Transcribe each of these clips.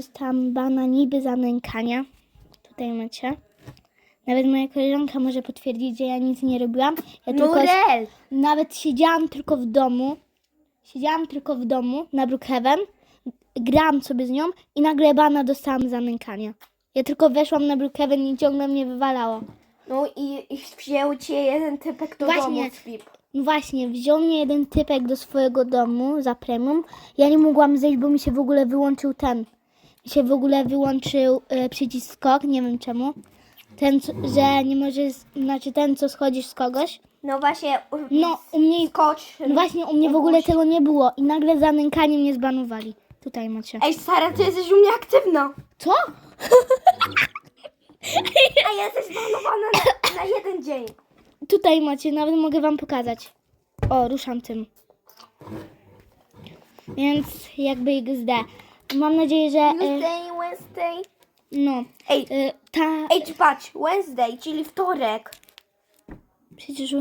dostałam bana niby za nękania. Tutaj macie. Nawet moja koleżanka może potwierdzić, że ja nic nie robiłam. Ja tylko Nurel! nawet siedziałam tylko w domu. Siedziałam tylko w domu na Brookhaven. Grałam sobie z nią i nagle bana dostałam za nękania. Ja tylko weszłam na Brookhaven i ciągle mnie wywalało. No i, i wziął cię jeden typek do Właśnie. domu z VIP. No właśnie, wziął mnie jeden typek do swojego domu za premium. Ja nie mogłam zejść, bo mi się w ogóle wyłączył ten. Się w ogóle wyłączył e, przycisk skok, nie wiem czemu. Ten, co, że nie możesz, znaczy ten, co schodzisz z kogoś. No właśnie, u- No, u mnie, skocz. no właśnie, u mnie w ogóle tego nie było. I nagle za nękanie mnie zbanowali. Tutaj macie. Ej, Sara, ty jesteś u mnie aktywna. Co? A ja jesteś zbanowana na, na jeden dzień. Tutaj macie, nawet mogę wam pokazać. O, ruszam tym. Więc jakby XD. Mam nadzieję, że... E, Tuesday, Wednesday. no, Ej, e, ta... ej, czy patrz, Wednesday, czyli wtorek. Przecież,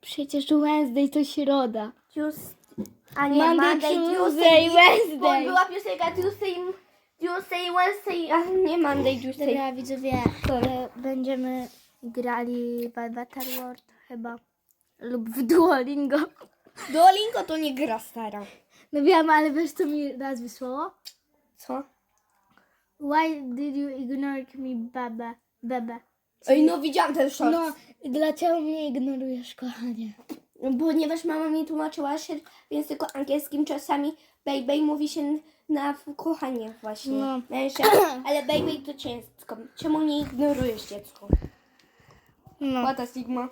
przecież Wednesday to środa. Tuesday. A nie, Monday, Monday, Tuesday, Tuesday, Wednesday. Bo była piosenka Tuesday, Tuesday, Wednesday, a nie Monday, Tuesday. Dobra, widzowie, e, będziemy grali w Better World chyba. Lub w Duolingo. Duolingo to nie gra stara. No wiem, ale wiesz co mi raz wysłało? Co? Why did you ignore me, bebe? Bebe. Ej, no widziałam ten short. No, dlaczego mnie ignorujesz, kochanie? No, ponieważ mama mi tłumaczyła się w języku angielskim czasami baby mówi się na kochanie właśnie. No. Męża, ale baby to dziecko. Czemu nie ignorujesz dziecko? No. Łata Sigma.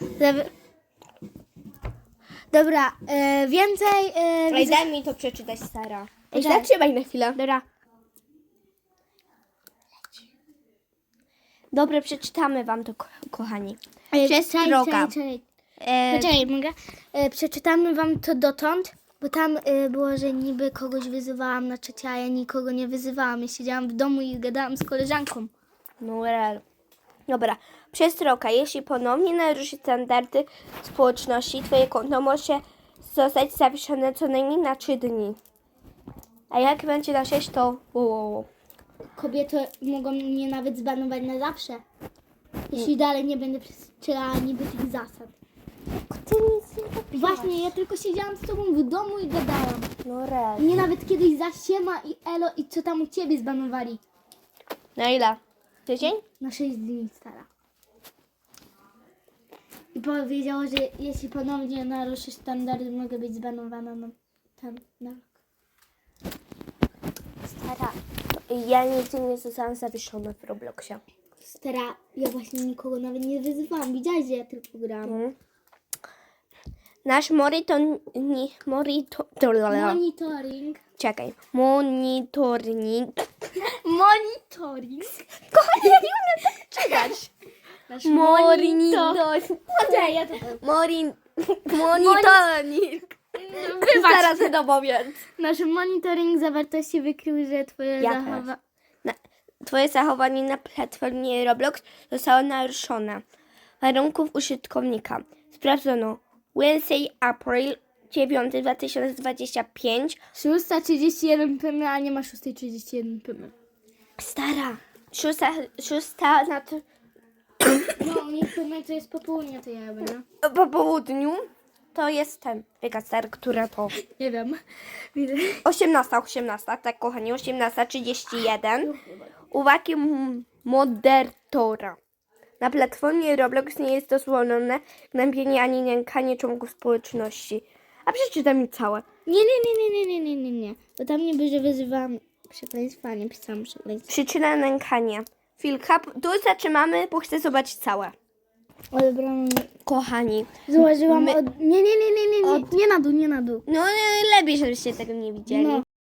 Dobra, Dobra e, więcej... E, Ej, daj mi to przeczytać, Sara. Ej, Daj. zatrzymaj na chwilę. Dobra. Dobrze, przeczytamy wam to, ko- kochani. E, Przez czekaj, czekaj. E, Poczekaj, mogę? E, przeczytamy wam to dotąd, bo tam e, było, że niby kogoś wyzywałam na czacie, a ja nikogo nie wyzywałam. Ja siedziałam w domu i gadałam z koleżanką. no real. Dobra. Przestroka. Jeśli ponownie naruszysz standardy społeczności, twoje konto może zostać zawieszone co najmniej na 3 dni. A jak będzie na 6, to... Wow, wow, wow. Kobiety mogą mnie nawet zbanować na zawsze, jeśli dalej nie będę przestrzegała niby tych zasad. Ty nic nie. Właśnie, ja tylko siedziałam z tobą w domu i gadałam. No real. Mnie nawet kiedyś za siema i elo i co tam u ciebie zbanowali. Na ile? Tydzień? Na 6 dni stara. I powiedziało, że jeśli ponownie naruszysz standardy, mogę być zbanowana na ten na rok. Stara. Ja nigdy nie zostałam zawieszona w Robloxie. Stara, ja właśnie nikogo nawet nie wyzywałam. Widziałeś, że ja tylko grałam. Mhm. Nasz monitor... ni- Monitor... Monitoring. Czekaj. Monitoring. Monitoring. Kochanie, nie umiem tak czytać. Nasz Monitor. Poczekaj, ja to Morin... Monitoring. Zaraz się dopowiedz. Nasz monitoring zawartości wykrył, że twoje Ja zachowa... Twoje zachowanie na platformie Roblox zostało naruszone. Warunków użytkownika. Sprawdzono Wednesday, April 9, 2025. 631 pm, a nie ma 631 pm. Stara. Szósta, szósta na t- No, niech pm to jest popołudnie, to ja będę. po południu to jest ten wykaz star, która to Nie wiem. Widzę. 18, 18, tak kochani, 18.31. Uwagi m- moderatora. Na platformie Roblox nie jest dozwolone gnębienie ani nękanie członków społeczności. A przeczytam mi całe. Nie, nie, nie, nie, nie, nie, nie, nie, nie. Bo tam niby, że wyzywałam przekleństwa, nie pisałam przekleństwa. Przyczyna nękania. Chwilka, tu zatrzymamy, bo chcę zobaczyć całe. Odebrałam. Kochani. Złożyłam My- od... Nie, nie, nie, nie, nie, nie, nie na dół, nie na dół. No lepiej, żebyście tego nie widzieli. No.